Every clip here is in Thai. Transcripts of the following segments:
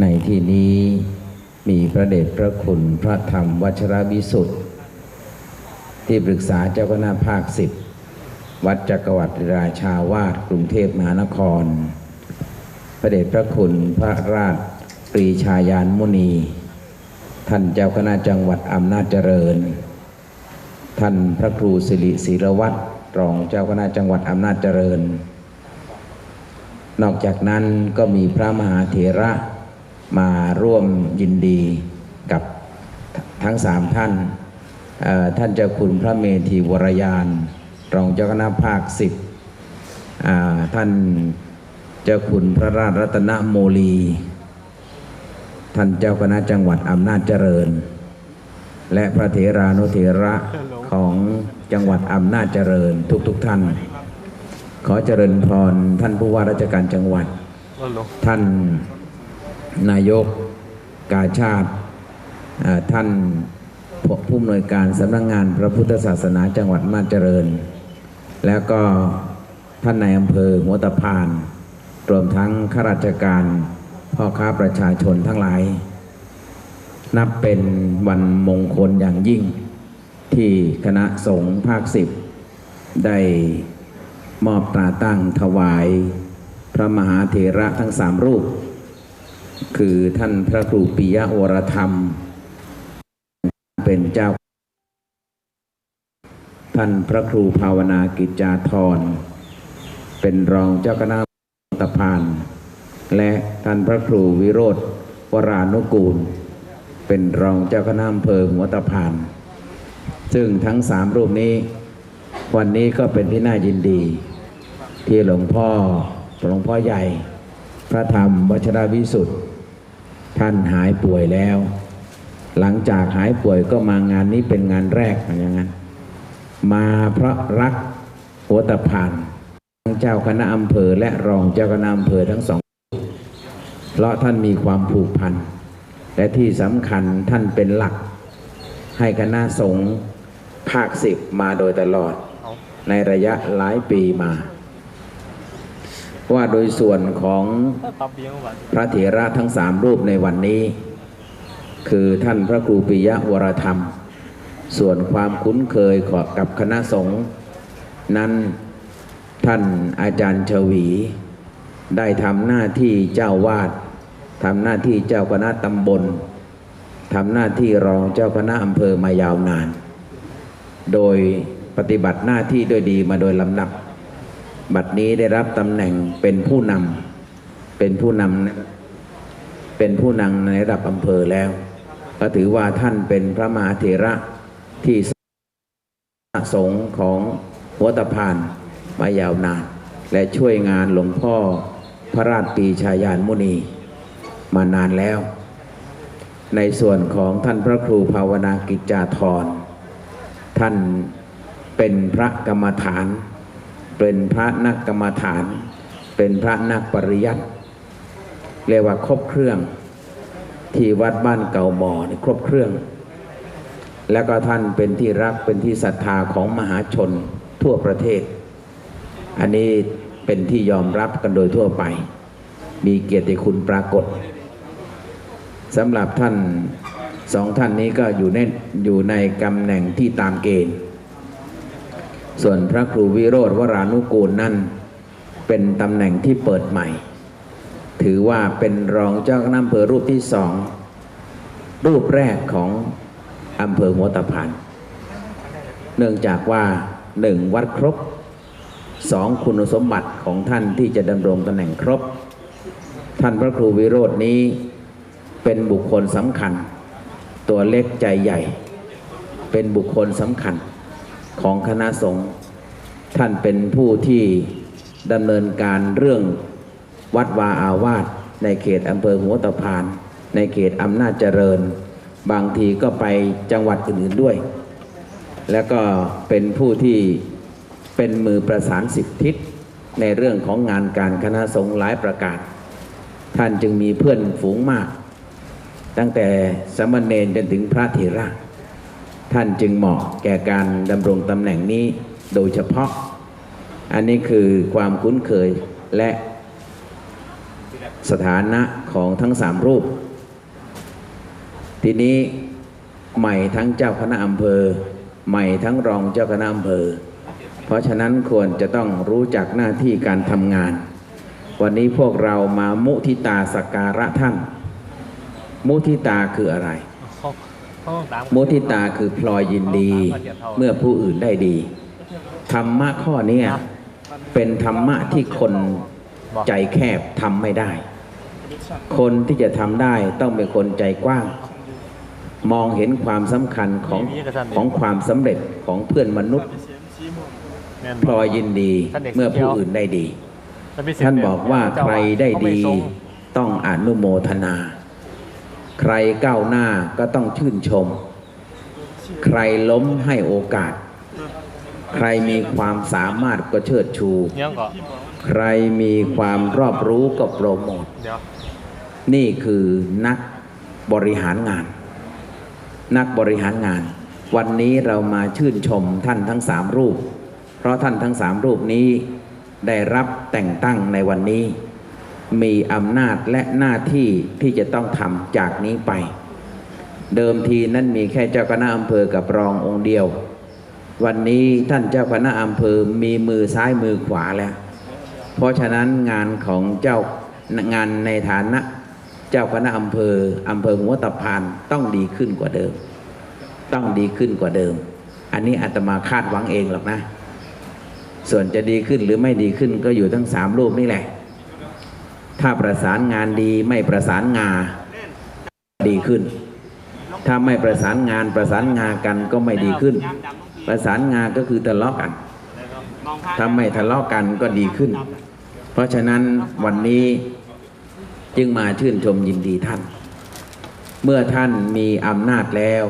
ในที่นี้มีพระเดชพระคุณพระธรรมวัชรวิสุทธิ์ ที่ปรึกษาเจ้าคณะภาคสิบวัดจักรวรรดิราชาวาสกรุงเทพมหานคร พระเดชพระคุณพระราชปรีชายานมุนี ท่านเจ้าคณะจังหวัดอำนาจเจริญ ท่านพระครูสิริศิรวัตรรองเจ้าคณะจังหวัดอำนาจเจริญ นอกจากนั้นก็มีพระมหาเถระ มาร่วมยินดีกับทั้งสามท่านเอ่อท่านเจ้าคุณพระเมธีวรยาน รองเจ้าคณะภาคสิบอ่าท่านเจ้าคุณพระราชรัตนโมลี ท่านเจ้าคณะจังหวัดอำนาจเจริญ และพระเถรานุเถระของจังหวัดอำนาจเจริญทุกๆทท่าน ขอเจริญพรท่านผู้ว่าราชการจังหวัด ท่าน นายกกาชาติท่านผู้อำนวยการสำนักงงานพระพุทธศาสนาจังหวัดอำนาเจริญ แล้วก็ท่านนายอำเภอหัวตะพาน รวมทั้งข้าราชการพ่อค้าประชาชนทั้งหลาย นับเป็นวันมงคลอย่างยิ่ง ที่คณะสงฆ์ภาคสิบได้มอบตราตั้งถวาย พระมหาเถระทั้งสามรูป คือท่านพระครูปิยวรธรรม เป็นเจ้า ท่านพระครูภาวนากิจจาธร เป็นรองเจ้าคณะตะพาน และท่านพระครูวิโรธวรานุกูล เป็นรองเจ้าคณะอำเภอหัวตะพาน ซึ่งทั้งสามรูปนี้ วันนี้ก็เป็นที่น่ายินดี ที่หลวงพ่อหลวงพ่อใหญ่ พระธรรมวชรวิสุทธิ์ ท่านหายป่วยแล้ว หลังจากหายป่วยก็มางานนี้เป็นงานแรกอย่างนั้น มาเพราะรักหัวตะพานทั้งเจ้าคณะอำเภอและรองเจ้าคณะอำเภอทั้งสอง เพราะท่านมีความผูกพัน และที่สำคัญท่านเป็นหลัก ให้คณะสงฆ์ภาคสิบมาโดยตลอด ในระยะหลายปีมา ว่าโดยส่วนของพระเถระทั้งสามรูปในวันนี้ คือท่านพระครูปิยวรธรรม ส่วนความคุ้นเคยขอกับคณะสงฆ์นั้นท่านอาจารย์ชวี ได้ทำหน้าที่เจ้าวาดทำหน้าที่เจ้าคณะตำบลทำหน้าที่รองเจ้าคณะอำเภอมายาวนาน โดยปฏิบัติหน้าที่ด้วยดีมาโดยลำดับ บัดนี้ได้รับตำแหน่งเป็นผู้นำเป็นผู้นำเป็นผู้นำในระดับอำเภอแล้ว ก็ถือว่าท่านเป็นพระมหาเถระที่สงฆ์ของหัวตะพานมายาวนาน และช่วยงานหลวงพ่อพระราชปีชายานมุนีมานานแล้ว ในส่วนของท่านพระครูภาวนากิจจาธรท่านเป็นพระกรรมฐาน เป็นพระนักกรรมฐาน เป็นพระนักปริยัติเรียกว่าครบเครื่อง ที่วัดบ้านเก่าหมอนี่ครบเครื่อง แล้วก็ท่านเป็นที่รักเป็นที่ศรัทธาของมหาชนทั่วประเทศ อันนี้เป็นที่ยอมรับกันโดยทั่วไป มีเกียรติคุณปรากฏสำหรับท่านสองท่านนี้ก็อยู่ในอยู่ในตำแหน่งที่ตามเกณฑ์ ส่วนพระครูวิโรธวรานุกูลนั่น เป็นตำแหน่งที่เปิดใหม่ ถือว่าเป็นรองเจ้าคณะอำเภอรูปที่สอง รูปแรกของอำเภอหัวตะพานเนื่องจากว่าหนึ่งวัดครบสองคุณสมบัติของท่านที่จะดำรงตำแหน่งครบ ท่านพระครูวิโรธนี้เป็นบุคคลสำคัญ ตัวเล็กใจใหญ่ เป็นบุคคลสำคัญ ของคณะสงฆ์ท่านเป็นผู้ที่ดำเนินการเรื่องวัดวาอาวาสในเขตอำเภอหัวตะพาน ในเขตอำนาจเจริญ บางทีก็ไปจังหวัดอื่นๆด้วย แล้วก็เป็นผู้ที่เป็นมือประสานสิบทิศในเรื่องของงานการคณะสงฆ์หลายประการ ท่านจึงมีเพื่อนฝูงมาก ตั้งแต่สามเณรจนถึงพระเถระ ท่านจึงเหมาะแก่การดำรงตำแหน่งนี้โดยเฉพาะ อันนี้คือความคุ้นเคยและสถานะของทั้งสามรูป ทีนี้ใหม่ทั้งเจ้าคณะอำเภอ ใหม่ทั้งรองเจ้าคณะอำเภอ เพราะฉะนั้นควรจะต้องรู้จักหน้าที่การทำงาน วันนี้พวกเรามามุทิตาสักการะท่าน มุทิตาคืออะไร มมุทิตาคือพลอยยินดี เมื่อผู้อื่นได้ดี ธรรมะข้อเนี้ยเป็นธรรมะที่คนใจแคบทำไม่ได้ คนที่จะทำได้ต้องเป็นคนใจกว้าง มองเห็นความสำคัญของของความสำเร็จของเพื่อนมนุษย์แม่นพลอยยินดีเมื่อผู้อื่นได้ดี ท่านบอกว่าใครได้ดีต้องอนุโมทนา ใครก้าวหน้าก็ต้องชื่นชม ใครล้มให้โอกาส ใครมีความสามารถก็เชิดชูเนี้ยก่อนใครมีความรอบรู้ก็โปรโมท เดี๋ยวนี่คือนักบริหารงาน นักบริหารงาน วันนี้เรามาชื่นชมท่านทั้งสามรูป เพราะท่านทั้งสามรูปนี้ได้รับแต่งตั้งในวันนี้ มีอำนาจและหน้าที่ที่จะต้องทำจากนี้ไป เดิมทีนั้นมีแค่เจ้าคณะอำเภอกับรององค์เดียว วันนี้ท่านเจ้าคณะอำเภอมีมือซ้ายมือขวาแล้ว เพราะฉะนั้นงานของเจ้างานในฐานะ เจ้าคณะอำเภออำเภอหัวตะพานต้องดีขึ้นกว่าเดิม ต้องดีขึ้นกว่าเดิม อันนี้อาตมาคาดหวังเองหรอกนะ ส่วนจะดีขึ้นหรือไม่ดีขึ้นก็อยู่ทั้งสามรูปนี่แหละ ถ้าประสานงานดีไม่ประสานงา ดีขึ้น ถ้าไม่ประสานงานประสานงากันก็ไม่ดีขึ้น ประสานงาก็คือทะเลาะกันถ้าไม่ทะเลาะกันก็ดีขึ้น เพราะฉะนั้นวันนี้จึงมาชื่นชมยินดีท่าน เมื่อท่านมีอำนาจแล้ว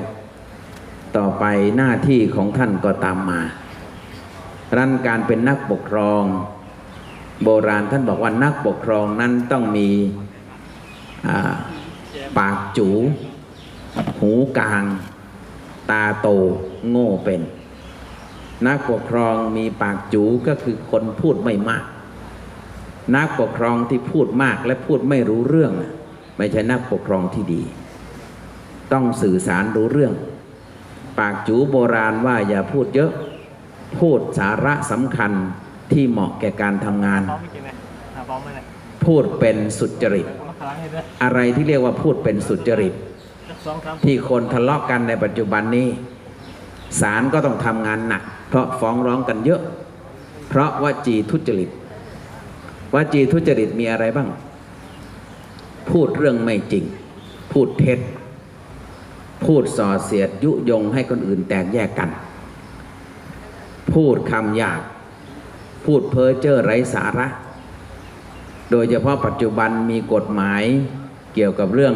ต่อไปหน้าที่ของท่านก็ตามมา รันการเป็นนักปกครอง โบราณท่านบอกว่านักปกครองนั้นต้องมีปากจู หูกลาง ตาโตโง่เป็น นักปกครองมีปากจูก็คือคนพูดไม่มาก นักปกครองที่พูดมากและพูดไม่รู้เรื่อง ไม่ใช่นักปกครองที่ดี ต้องสื่อสารรู้เรื่อง ปากจูโบราณว่าอย่าพูดเยอะ พูดสาระสำคัญ ที่เหมาะแก่การทำงานพร้อมไม่กินไหมอะพร้อมไหมเนี่ยพูดเป็นสุจริตมาครั้งให้ด้วยอะไรที่เรียกว่าพูดเป็นสุจริตสองครั้งที่คนทะเลาะกันในปัจจุบันนี้ศาลก็ต้องทำงานหนัก เพราะฟ้องร้องกันเยอะ เพราะว่าจีทุจริตว่าจีทุจริตมีอะไรบ้าง พูดเรื่องไม่จริง พูดเท็จ พูดส่อเสียดยุยงให้คนอื่นแตกแยกกัน พูดคำหยาบ พูดเพ้อเจ้อไร้สาระ โดยเฉพาะปัจจุบันมีกฎหมายเกี่ยวกับเรื่อง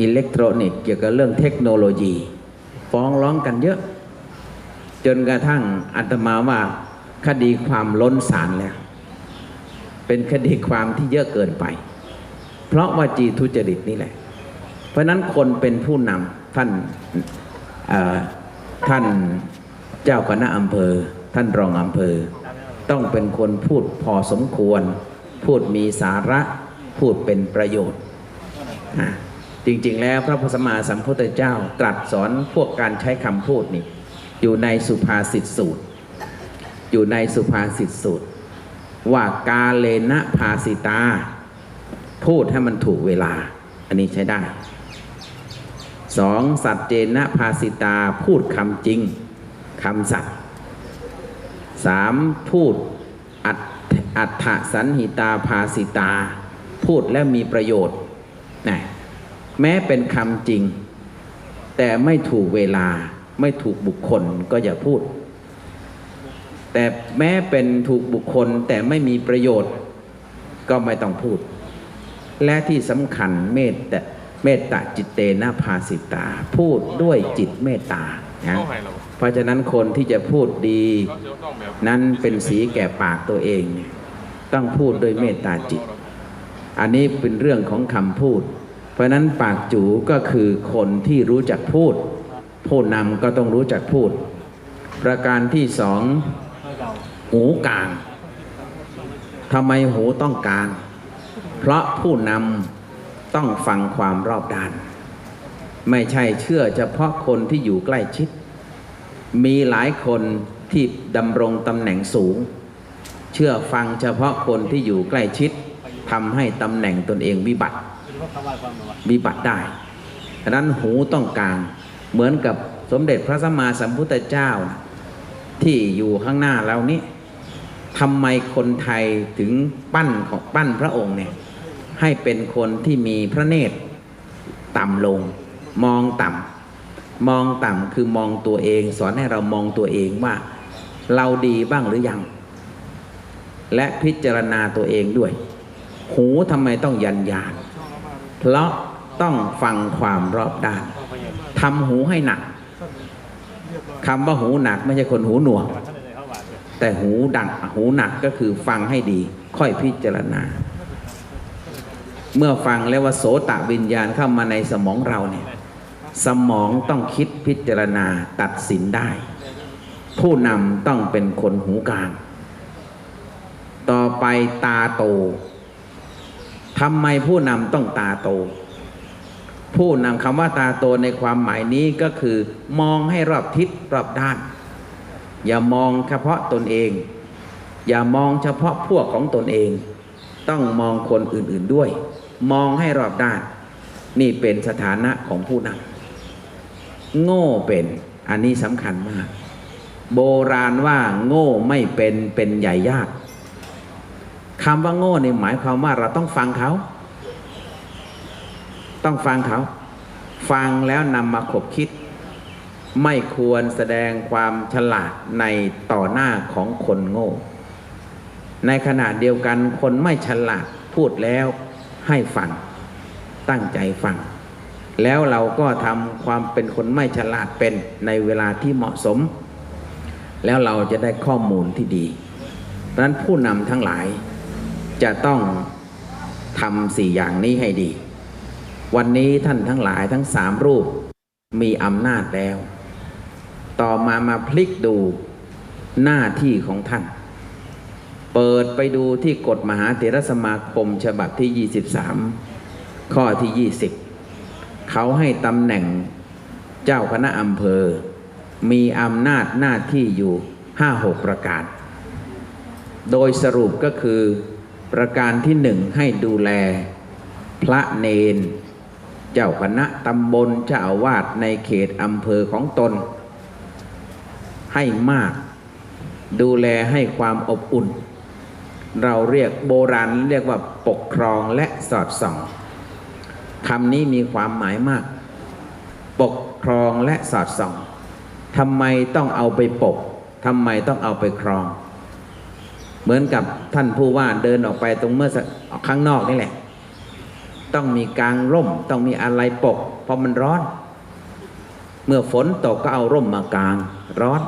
อิเล็กทรอนิกส์เกี่ยวกับเรื่องเทคโนโลยี ฟ้องร้องกันเยอะ จนกระทั่งอัตมาว่าคดีความล้นศาลแล้ว เป็นคดีความที่เยอะเกินไป เพราะว่าจีทุจริตนี่แหละ เพราะนั้นคนเป็นผู้นำท่านท่านเจ้าคณะอำเภอ ท่านรองอำเภอ ต้องเป็นคนพูดพอสมควร พูดมีสาระพูดเป็นประโยชน์จริงๆ แล้วพระพุทธสมาสัมพุทธเจ้าตรัสสอนพวกการใช้คำพูดนี่ อยู่ในสุภาษิตสูตร อยู่ในสุภาษิตสูตร ว่ากาเลนะภาสิตา พูดให้มันถูกเวลา อันนี้ใช้ได้สองสัจเจนะภาสิตาพูดคำจริงคำสัตย สามพูดอัตอัฏฐสันหิตาภาสิตา พูดและมีประโยชน์นะแม้เป็นคำจริง แต่ไม่ถูกเวลาไม่ถูกบุคคลก็อย่าพูด แต่แม้เป็นถูกบุคคลแต่ไม่มีประโยชน์ ก็ไม่ต้องพูด และที่สำคัญเมตตาเมตตาจิตเตนะภาสิตา พูดด้วยจิตเมตตานะ เพราะฉะนั้นคนที่จะพูดดี นั้นเป็นสีแก่ปากตัวเอง ต้องพูดด้วยเมตตาจิต อันนี้เป็นเรื่องของคำพูด เพราะฉะนั้นปากจูก็คือคนที่รู้จักพูด ผู้นำก็ต้องรู้จักพูด ประการที่สองหูกลางทำไมหูต้องกลาง เพราะผู้นำต้องฟังความรอบด้าน ไม่ใช่เชื่อเฉพาะคนที่อยู่ใกล้ชิด มีหลายคนที่ดำรงตำแหน่งสูง เชื่อฟังเฉพาะคนที่อยู่ใกล้ชิดทำให้ตำแหน่งตนเองวิบัติวิบัติได้ฉะนั้นหูต้องกลาง เหมือนกับสมเด็จพระสัมมาสัมพุทธเจ้า ที่อยู่ข้างหน้าเรานี้ทำไมคนไทยถึงปั้นของปั้นพระองค์เนี่ยให้เป็นคนที่มีพระเนตรต่ำลง มองต่ำ มองต่ำคือมองตัวเอง สอนให้เรามองตัวเองว่า เราดีบ้างหรือยัง และพิจารณาตัวเองด้วย หูทำไมต้องยันยานเพราะต้องฟังความรอบด้านทำหูให้หนักคำว่าหูหนักไม่ใช่คนหูหนวก แต่หูดังหูหนักก็คือฟังให้ดี ค่อยพิจารณา เมื่อฟังแล้วว่าโสตวิญญาณเข้ามาในสมองเราเนี่ย สมองต้องคิดพิจารณาตัดสินได้ ผู้นำต้องเป็นคนหูกลาง ต่อไปตาโตทำไมผู้นำต้องตาโต ผู้นำคำว่าตาโตในความหมายนี้ก็คือ มองให้รอบทิศรอบด้าน อย่ามองเฉพาะตนเอง อย่ามองเฉพาะพวกของตนเอง ต้องมองคนอื่นๆด้วย มองให้รอบด้าน นี่เป็นสถานะของผู้นำ โง่เป็น อันนี้สำคัญมาก โบราณว่าโง่ไม่เป็นเป็นใหญ่ยากคำว่าโง่นี่หมายความว่าเราต้องฟังเขา ต้องฟังเขา ฟังแล้วนำมาขบคิด ไม่ควรแสดงความฉลาดในต่อหน้าของคนโง่ ในขณะเดียวกันคนไม่ฉลาดพูดแล้วให้ฟัง ตั้งใจฟัง แล้วเราก็ทำความเป็นคนไม่ฉลาดเป็นในเวลาที่เหมาะสม แล้วเราจะได้ข้อมูลที่ดีดังนั้นผู้นำทั้งหลายจะต้องทำสี่อย่างนี้ให้ดี วันนี้ท่านทั้งหลายทั้งสามรูปมีอำนาจแล้ว ต่อมามาพลิกดูหน้าที่ของท่าน เปิดไปดูที่กฎมหาเถรสมาคมฉบับที่ 23 ข้อที่ 20 เขาให้ตำแหน่งเจ้าคณะอำเภอ มีอำนาจหน้าที่อยู่5-6ประการ โดยสรุปก็คือประการที่หนึ่งให้ดูแล พระเนน เจ้าคณะตำบลเจ้าอาวาสในเขตอำเภอของตน ให้มาก ดูแลให้ความอบอุ่น เราเรียกโบราณเรียกว่าปกครองและสอดส่อง คำนี้มีความหมายมาก ปกครองและสอดส่องทำไมต้องเอาไปปกทำไมต้องเอาไปครอง เหมือนกับท่านผู้ว่าเดินออกไปตรงเมื่อสักข้างนอกนี่แหละ ต้องมีกางร่ม ต้องมีอะไรปก เพราะมันร้อน เมื่อฝนตกก็เอาร่มมากางร้อน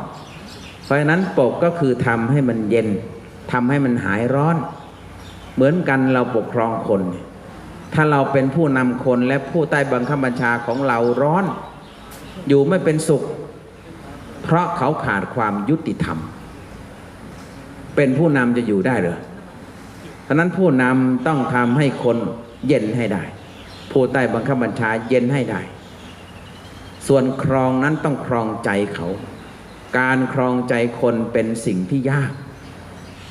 เพราะนั้นปกก็คือทำให้มันเย็นทำให้มันหายร้อน เหมือนกันเราปกครองคน ถ้าเราเป็นผู้นำคนและผู้ใต้บังคับบัญชาของเราร้อน อยู่ไม่เป็นสุข เพราะเขาขาดความยุติธรรม เป็นผู้นำจะอยู่ได้หรือฉะนั้นผู้นำต้องทำให้คนเย็นให้ได้ ผู้ใต้บังคับบัญชาเย็นให้ได้ ส่วนครองนั้นต้องครองใจเขา การครองใจคนเป็นสิ่งที่ยาก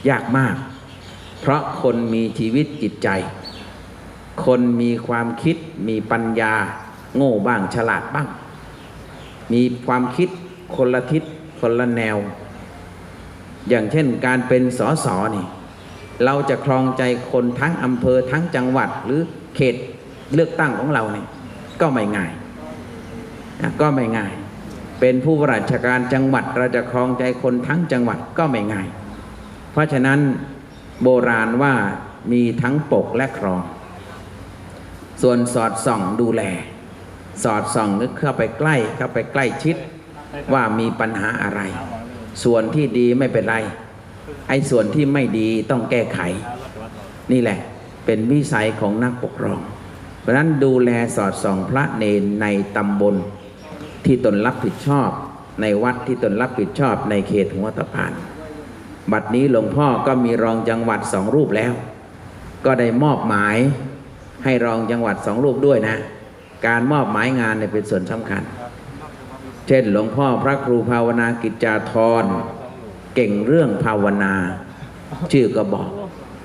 ยากมาก เพราะคนมีชีวิตจิตใจ คนมีความคิดมีปัญญา โง่บ้างฉลาดบ้าง มีความคิดคนละทิศคนละแนว อย่างเช่นการเป็นสสนี่ เราจะครองใจคนทั้งอำเภอทั้งจังหวัดหรือเขตเลือกตั้งของเราเนี่ยก็ไม่ง่ายก็ไม่ง่าย เป็นผู้ว่าราชการจังหวัดเราจะครองใจคนทั้งจังหวัดก็ไม่ง่าย เพราะฉะนั้นโบราณว่ามีทั้งปกและครอง ส่วนสอดส่องดูแล สอดส่องนึกเข้าไปใกล้เข้าไปใกล้ชิดว่ามีปัญหาอะไร ส่วนที่ดีไม่เป็นไร ไอ้ส่วนที่ไม่ดีต้องแก้ไข นี่แหละเป็นวิสัยของนักปกครอง เพราะฉะนั้นดูแลสอดส่องพระเนนในตำบลที่ตนรับผิดชอบ ในวัดที่ตนรับผิดชอบในเขตหัวตะพาน บัดนี้หลวงพ่อก็มีรองจังหวัดสองรูปแล้ว ก็ได้มอบหมาย ให้รองจังหวัดสองรูปด้วยนะ การมอบหมายงานเนี่ยเป็นส่วนสำคัญ เช่นหลวงพ่อพระครูภาวนากิจจาธรเก่งเรื่องภาวนา ชื่อก็บอก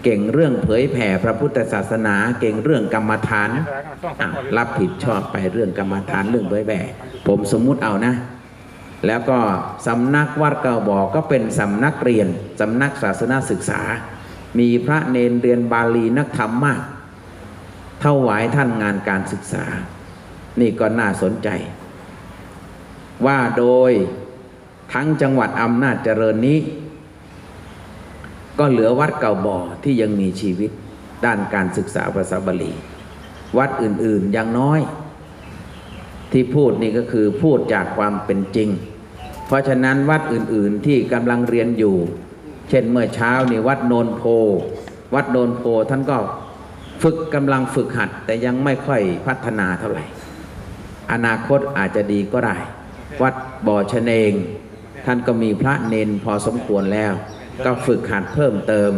เก่งเรื่องเผยแผ่พระพุทธศาสนา เก่งเรื่องกรรมฐานรับผิดชอบไปเรื่องกรรมฐานเรื่องเผยแผ่ผมสมมุติเอานะ แล้วก็สำนักวัดเก่าบอกก็เป็นสำนักเรียนสำนักศาสนาศึกษา มีพระเนนเรียนบาลีนักธรรมมาก ถวายท่านงานการศึกษา นี่ก็น่าสนใจ ว่าโดยทั้งจังหวัดอำนาจเจริญนี้ ก็เหลือวัดเก่าบ่อที่ยังมีชีวิตด้านการศึกษาภาษาบาลี วัดอื่นๆยังน้อย ที่พูดนี่ก็คือพูดจากความเป็นจริง เพราะฉะนั้นวัดอื่นๆที่กำลังเรียนอยู่ เช่นเมื่อเช้านี่วัดโนนโพ วัดโนนโพท่านก็ ฝึกกำลังฝึกหัด แต่ยังไม่ค่อยพัฒนาเท่าไหร่ อนาคตอาจจะดีก็ได้ วัดบ่อชเนง ท่านก็มีพระเนนพอสมควรแล้ว ก็ฝึกหัดเพิ่มเติม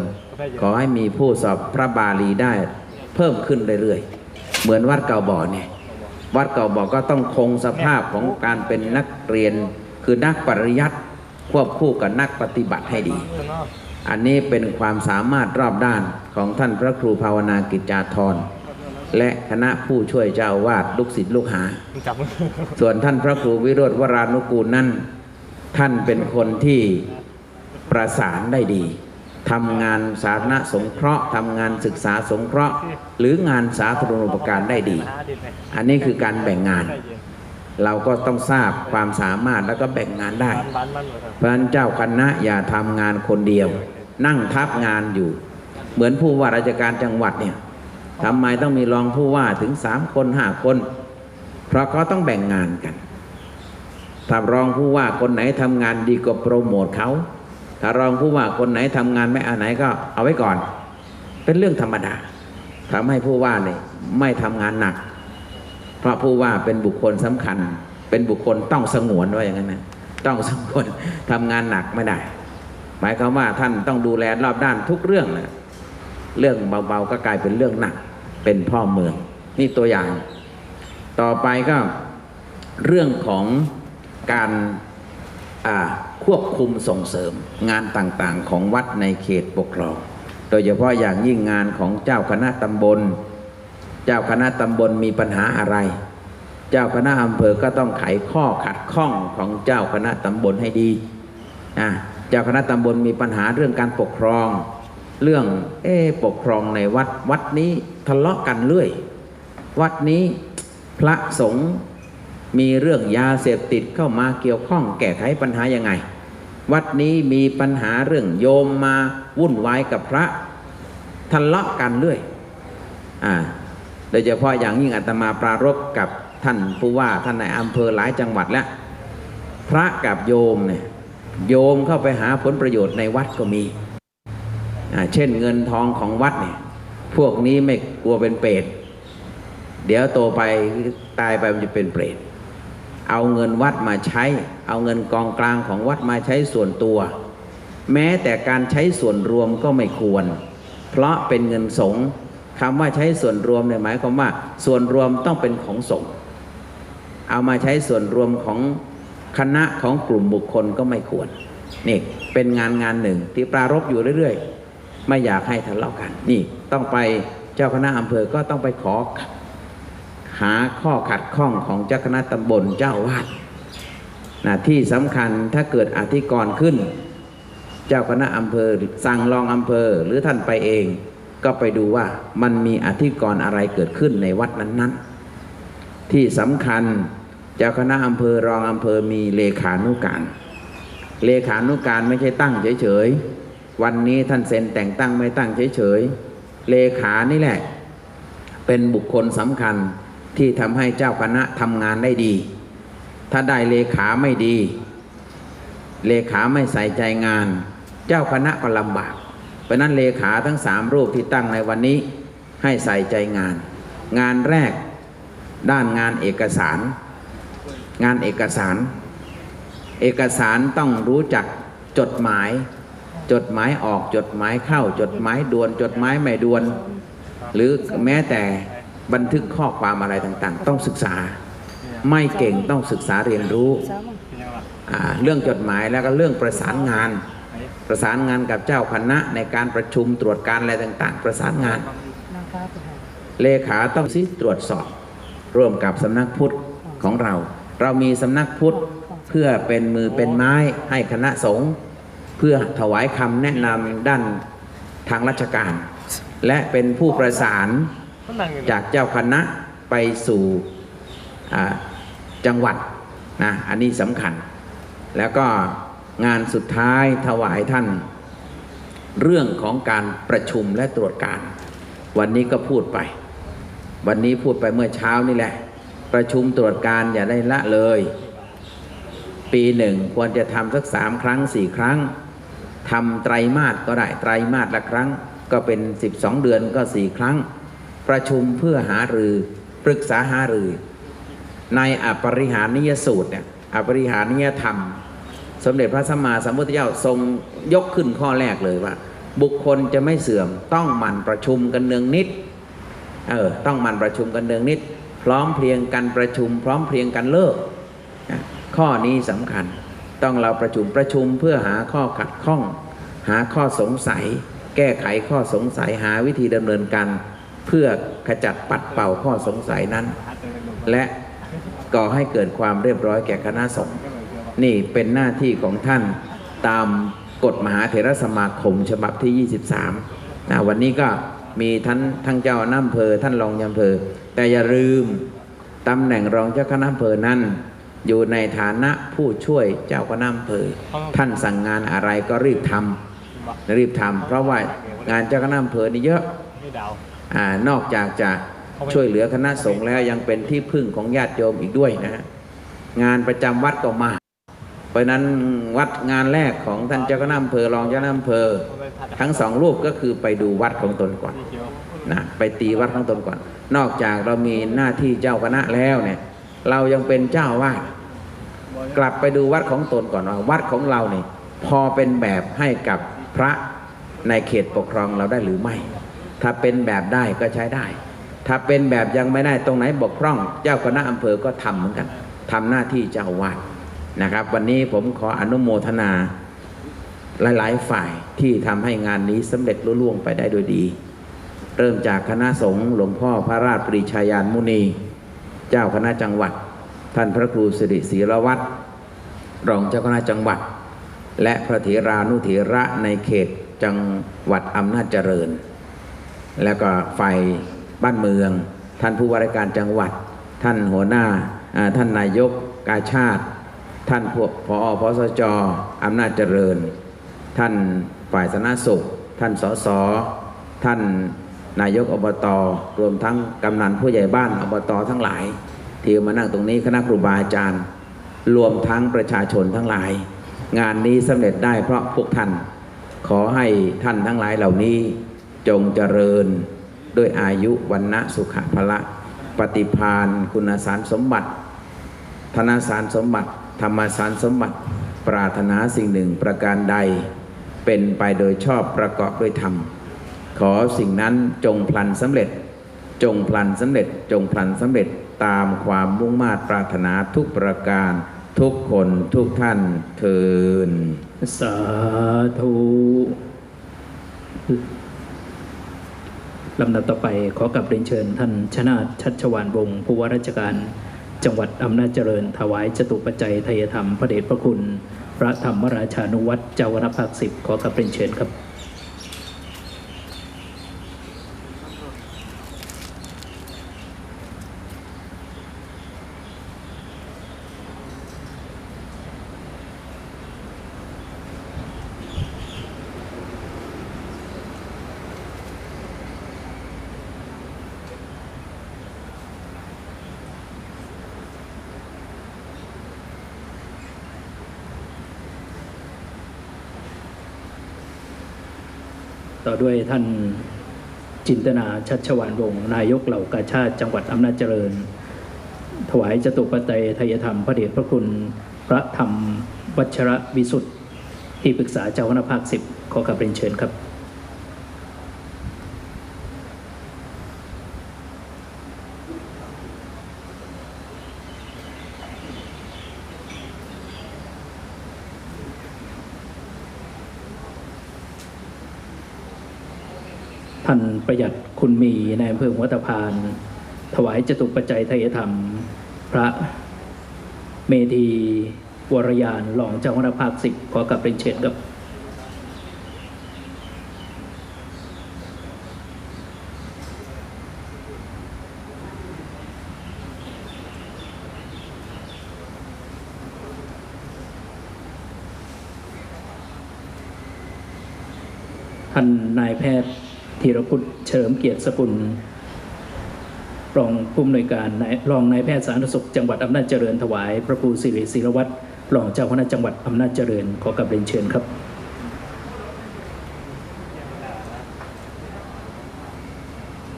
ขอให้มีผู้สอบพระบาลีได้เพิ่มขึ้นเรื่อยๆ เหมือนวัดเก่าบ่อเนี่ยวัดเก่าบ่อก็ต้องคงสภาพของการเป็นนักเรียนคือนักปริยัติควบคู่กับนักปฏิบัติให้ดี อันนี้เป็นความสามารถรอบด้านของท่านพระครูภาวนากิจจาธรและคณะผู้ช่วยเจ้าวาดลูกศิษย์ลูกหา ส่วนท่านพระครูวิโรธวรานุกูลนั้นท่านเป็นคนที่ประสานได้ดีทำงานสาธารณสงเคราะห์ทำงานศึกษาสงเคราะห์ หรืองานสาธารณูปการได้ดี อันนี้คือการแบ่งงาน เราก็ต้องทราบความสามารถแล้วก็แบ่งงานได้ เพราะฉะนั้นเจ้าคณะอย่าทำงานคนเดียว นั่งทับงานอยู่ เหมือนผู้ว่าราชการจังหวัดเนี่ยทำไมต้องมีรองผู้ว่าถึงสามคนห้าคน เพราะเขาต้องแบ่งงานกันถ้ารองผู้ว่าคนไหนทำงานดีก็โปรโมทเขาถ้ารองผู้ว่าคนไหนทำงานไม่อันไหนก็เอาไว้ก่อน เป็นเรื่องธรรมดาทำให้ผู้ว่าเนี่ยไม่ทำงานหนัก เพราะผู้ว่าเป็นบุคคลสำคัญ เป็นบุคคลต้องสงวนว่าอย่างนั้นนะต้องสงวนทำงานหนักไม่ได้ หมายความว่าท่านต้องดูแลรอบด้านทุกเรื่องนะเรื่องเบาๆก็กลายเป็นเรื่องหนัก เป็นพ่อเมือง นี่ตัวอย่าง ต่อไปก็เรื่องของการควบคุมส่งเสริมงานต่างๆ ของวัดในเขตปกครอง โดยเฉพาะอย่างยิ่งงานของเจ้าคณะตำบล เจ้าคณะตำบลมีปัญหาอะไร เจ้าคณะอำเภอก็ต้องไขข้อขัดข้องของเจ้าคณะตำบลให้ดีอะ เจ้าคณะตำบลมีปัญหาเรื่องการปกครอง เรื่องเอปกครองในวัดวัดนี้ทะเลาะกันเรื่อย วัดนี้พระสงฆ์มีเรื่องยาเสพติดเข้ามาเกี่ยวข้องแก้ไขปัญหายังไง วัดนี้มีปัญหาเรื่องโยมมาวุ่นวายกับพระทะเลาะกันเรื่อยอ่าโดยเฉพาะอย่างยิ่งอาตมาปรารบกับท่านผู้ว่าท่านในายอำเภอหลายจังหวัดแล้วพระกับโยมเนี่ย โยมเข้าไปหาผลประโยชน์ในวัดก็มี เช่นเงินทองของวัดเนี่ย พวกนี้ไม่กลัวเป็นเปรต เดี๋ยวโตไปตายไปมันจะเป็นเปรต เอาเงินวัดมาใช้ เอาเงินกองกลางของวัดมาใช้ส่วนตัว แม้แต่การใช้ส่วนรวมก็ไม่ควร เพราะเป็นเงินสงฆ์คำว่าใช้ส่วนรวมเนี่ยหมายความว่า ส่วนรวมต้องเป็นของสงฆ์เอามาใช้ส่วนรวมของ คณะของกลุ่มบุคคลก็ไม่ควร นี่เป็นงานงานหนึ่งที่ปรารบอยู่เรื่อยๆ ไม่อยากให้ทะเลาะกัน นี่ต้องไปเจ้าคณะอำเภอก็ต้องไปขอ หาข้อขัดข้องของเจ้าคณะตำบลเจ้าวาดนะที่สำคัญถ้าเกิดอธิกรณ์ขึ้น เจ้าคณะอำเภอสั่งรองอำเภอหรือท่านไปเอง ก็ไปดูว่ามันมีอธิกรณ์อะไรเกิดขึ้นในวัดนั้นๆ ที่สำคัญ เจ้าคณะอำเภอรองอำเภอมีเลขานุการ เลขานุการไม่ใช่ตั้งเฉยๆ วันนี้ท่านเซ็นแต่งตั้งไม่ตั้งเฉยๆ เลขานี่แหละ เป็นบุคคลสำคัญที่ทำให้เจ้าคณะทำงานได้ดี ถ้าได้เลขาไม่ดี เลขาไม่ใส่ใจงาน เจ้าคณะก็ลำบาก เพราะนั้นเลขาทั้งสามรูปที่ตั้งในวันนี้ให้ใส่ใจงาน งานแรกด้านงานเอกสาร งานเอกสาร เอกสารต้องรู้จักจดหมาย จดหมายออกจดหมายเข้า จดหมายด่วนจดหมายไม่ด่วน หรือแม้แต่บันทึกข้อความอะไรต่างๆ ต้องศึกษา ไม่เก่งต้องศึกษาเรียนรู้เรื่องจดหมายแล้วก็เรื่องประสานงาน ประสานงานกับเจ้าคณะในการประชุมตรวจการอะไรต่าง ๆ ประสานงาน เลขาต้องซิตรวจสอบ ร่วมกับสำนักพุทธของเรา เรามีสำนักพุทธเพื่อเป็นมือเป็นไม้ให้คณะสงฆ์เพื่อถวายคำแนะนำด้านทางราชการ และเป็นผู้ประสานจากเจ้าคณะไปสู่จังหวัดนะอันนี้สำคัญ แล้วก็งานสุดท้ายถวายท่าน เรื่องของการประชุมและตรวจการ วันนี้ก็พูดไป วันนี้พูดไปเมื่อเช้านี่แหละ ประชุมตรวจการอย่าได้ละเลย ปีหนึ่งควรจะทำสักสามครั้งสี่ครั้งทำไตรมาสก็ได้ไตรมาสละครั้ง ก็เป็น 12 เดือนก็สี่ครั้ง ประชุมเพื่อหารือปรึกษาหารือ ในอปริหานิยสูตรเนี่ยอปริหานิยธรรม สมเด็จพระสัมมาสัมพุทธเจ้าทรงยกขึ้นข้อแรกเลยว่า บุคคลจะไม่เสื่อมต้องหมั่นประชุมกันเนืองนิดเออต้องหมั่นประชุมกันเนืองนิด พร้อมเพรียงกันประชุม พร้อมเพรียงกันเลิกนะข้อนี้สำคัญ ต้องเราประชุมประชุมเพื่อหาข้อขัดข้อง หาข้อสงสัย แก้ไขข้อสงสัยหาวิธีดำเนินการเพื่อขจัดปัดเป่าข้อสงสัยนั้น และก่อให้เกิดความเรียบร้อยแก่คณะสงฆ์นี่เป็นหน้าที่ของท่านตามกฎมหาเถรสมาคมฉบับที่ 23นะวันนี้ก็มีท่านทั้งเจ้าคณะอำเภอท่านรองยำเภอ แต่อย่าลืมตำแหน่งรองเจ้าคณะอำเภอนั้น อยู่ในฐานะผู้ช่วยเจ้าคณะอำเภอท่านสั่งงานอะไรก็รีบทำรีบทำเพราะว่างานเจ้าคณะอำเภอนี่เยอะไม่เดาอานอกจากจะช่วยเหลือคณะสงฆ์แล้วยังเป็นที่พึ่งของญาติโยมอีกด้วยนะฮะงานประจำวัดก็มากเพราะฉะนั้นวัดงานแรกของท่านเจ้าคณะอำเภอรองเจ้าคณะอำเภอเขาไปพัดทั้งสองรูปก็คือไปดูวัดของตนก่อนที่เชียวนะไปตีวัดของตนก่อน นอกจากเรามีหน้าที่เจ้าคณะแล้วเนี่ย เรายังเป็นเจ้าวาดกลับไปดูวัดของตนก่อนว่าวัดของเราเนี่ยพอเป็นแบบให้กับพระในเขตปกครองเราได้หรือไม่ ถ้าเป็นแบบได้ก็ใช้ได้ ถ้าเป็นแบบยังไม่ได้ตรงไหนบกพร่อง เจ้าคณะอำเภอก็ทำเหมือนกันทำหน้าที่เจ้าวาดนะครับ วันนี้ผมขออนุโมทนาหลาย ๆ ฝ่ายที่ทำให้งานนี้สำเร็จลุล่วงไปได้โดยดี เริ่มจากคณะสงฆ์หลวงพ่อพระราชปรีชายานมุนี เจ้าคณะจังหวัด ท่านพระครูสิริศรีรวัตรรองเจ้าคณะจังหวัด และพระเถรานุเถระในเขตจังหวัดอำนาจเจริญ แล้วก็ฝ่ายบ้านเมือง ท่านผู้ว่าราชการจังหวัด ท่านหัวหน้าท่านนายกกาชาติ ท่านพวกพอพสจอำนาจเจริญ ท่านฝ่ายสาธาสุข ท่านสสท่าน นายกอบตรวมทั้งกำนันผู้ใหญ่บ้านอบตทั้งหลาย ที่มานั่งตรงนี้คณะครูบาอาจารย์ รวมทั้งประชาชนทั้งหลาย งานนี้สำเร็จได้เพราะพวกท่าน ขอให้ท่านทั้งหลายเหล่านี้จงเจริญด้วยอายุวันนะสุขะละ ปฏิพานคุณสารสมบัติ ธนสารสมบัติ ธรรมสารสมบัติ ปรารถนาสิ่งหนึ่งประการใด เป็นไปโดยชอบประกอบด้วยธรรม ขอสิ่งนั้นจงพลันสำเร็จ จงพลันสำเร็จ จงพลันสำเร็จตามความมุ่งมา่ปรารถนาทุกประการทุกคนทุกท่านเทินสาธุลำดับต่อไปขอกลับเรียนเชิญท่านชนาชัชวานวงศ์ผู้ว่าราชการจังหวัดอำนาจเจริญ ถวายจตุปัจจัยทยธรรมพระเดชพระคุณ พระธรรมราชานุวัตรเจ้าคณะภาคสิบขอกลับเรียนเชิญครับ ต่อด้วยท่านจินตนาชัชวานวงศ์นายกเหล่ากาชาติจังหวัดอำนาจเจริญ ถวายจตุปัจจัยทยธรรมพระเดชพระคุณพระธรรมวัชระวิสุทธิ์ที่ปรึกษาเจ้าคณะภาคสิบขอกลับเรียนเชิญครับ ท่านประหยัดคุณมีในอำเภอหัวตะพาน ถวายจตุปัจจัยไทยธรรม พระเมธีวรยานรองเจ้าคณะภาคสิบขอกลับเป็นเชิญครับท่านนายแพทย์ ธีรพุทธเฉลิมเกียรติสกุล รองผู้อำนวยการรองนายแพทย์สาธารณสุขจังหวัดอำนาจเจริญถวาย พระครูสิริศิรวัตรรองเจ้าคณะจังหวัดอำนาจเจริญขอกลับเรียนเชิญครับ